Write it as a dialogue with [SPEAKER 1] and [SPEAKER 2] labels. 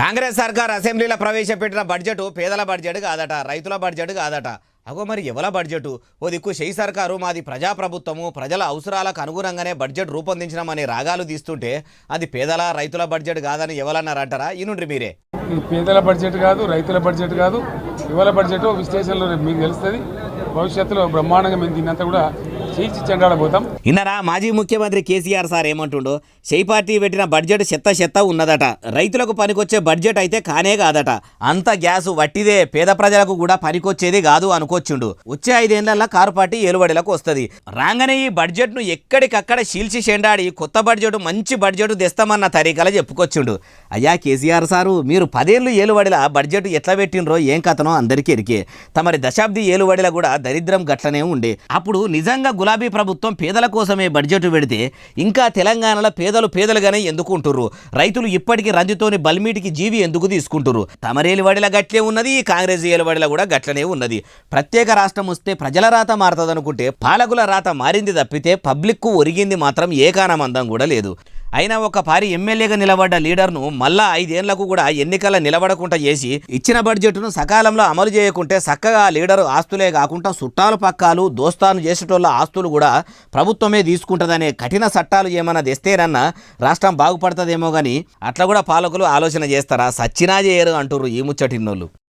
[SPEAKER 1] కాంగ్రెస్ సర్కార్ అసెంబ్లీలో ప్రవేశపెట్టిన బడ్జెట్ పేదల బడ్జెట్ కాదట రైతుల బడ్జెట్ కాదట. అగో మరి ఎవల బడ్జెట్? ఓ దిక్కు షెయి సర్కారు మాది ప్రజాప్రభుత్వము ప్రజల అవసరాలకు అనుగుణంగానే బడ్జెట్ రూపొందించడం రాగాలు తీస్తుంటే అది పేదల రైతుల బడ్జెట్ కాదని ఎవరన్నారంటారా ఈనుండ్రి మీరే.
[SPEAKER 2] పేదల బడ్జెట్ కాదు రైతుల బడ్జెట్ కాదు ఇవాళ బడ్జెట్ విశ్లేషణలో మీకు తెలుస్తుంది. భవిష్యత్తులో బ్రహ్మాండంగా మేము దీన్నంతా కూడా చీల్చి చెండాడబోతాం
[SPEAKER 1] ఇన్నరా మాజీ ముఖ్యమంత్రి కేసీఆర్ సార్ ఏమంటుండో? షెయి పార్టీ పెట్టిన బడ్జెట్ చెత్త చెత్త ఉన్నదట. రైతులకు పనికొచ్చే బడ్జెట్ అయితే కానే కాదట. అంత గ్యాస్ వట్టిదే. పేద ప్రజలకు కూడా పనికొచ్చేది కాదు అనుకోచ్చుండు. వచ్చే ఐదేళ్ళలో కారు పార్టీ ఏలుబడిలకు వస్తుంది. రాగానే ఈ బడ్జెట్ను ఎక్కడికక్కడ చీల్చి చెండాడి కొత్త బడ్జెట్ మంచి బడ్జెట్ తెస్తామన్న తరీకల చెప్పుకొచ్చుండు. అయ్యా కేసీఆర్ సారు మీరు పదేళ్ళు ఏలుబడిల బడ్జెట్ ఎట్లా పెట్టినరో ఏం కథనో అందరికీ ఎరికే. తమరి దశాబ్ది ఏలుబడిల కూడా దరిద్రం గట్లనే ఉండే. అప్పుడు నిజంగా గులాబీ ప్రభుత్వం పేదల కోసమే బడ్జెట్ పెడితే ఇంకా తెలంగాణలో పేదలు పేదలుగానే ఎందుకుంటుర్రు? రైతులు ఇప్పటికీ రంజితోని బల్మీటికి జీవి ఎందుకు తీసుకుంటురు తమరేలివాడిల గట్లే ఉన్నది కాంగ్రెస్ ఏలుబడిల కూడా గట్లనే ఉన్నది. ప్రత్యేక రాష్ట్రం వస్తే ప్రజల రాత మారుతుందనుకుంటే పాలకుల రాత మారింది తప్పితే పబ్లిక్కు ఒరిగింది మాత్రం ఏకానమందం కూడా లేదు. అయినా ఒక పారి ఎమ్మెల్యేగా నిలబడ్డ లీడర్ను మళ్ళా ఐదేళ్ళకు కూడా ఎన్నికల నిలబడకుండా చేసి ఇచ్చిన బడ్జెట్ను సకాలంలో అమలు చేయకుంటే చక్కగా లీడరు ఆస్తులే కాకుండా చుట్టాలు పక్కాలు దోస్తాను చేసేటోళ్ళ ఆస్తులు కూడా ప్రభుత్వమే తీసుకుంటుందనే కఠిన చట్టాలు ఏమైనా తెస్తేనన్నా రాష్ట్రం బాగుపడుతుందేమో కానీ అట్లా కూడా పాలకులు ఆలోచన చేస్తారా? సచ్చినా చేయరు అంటారు ఈ ముచ్చటిన్నోళ్ళు.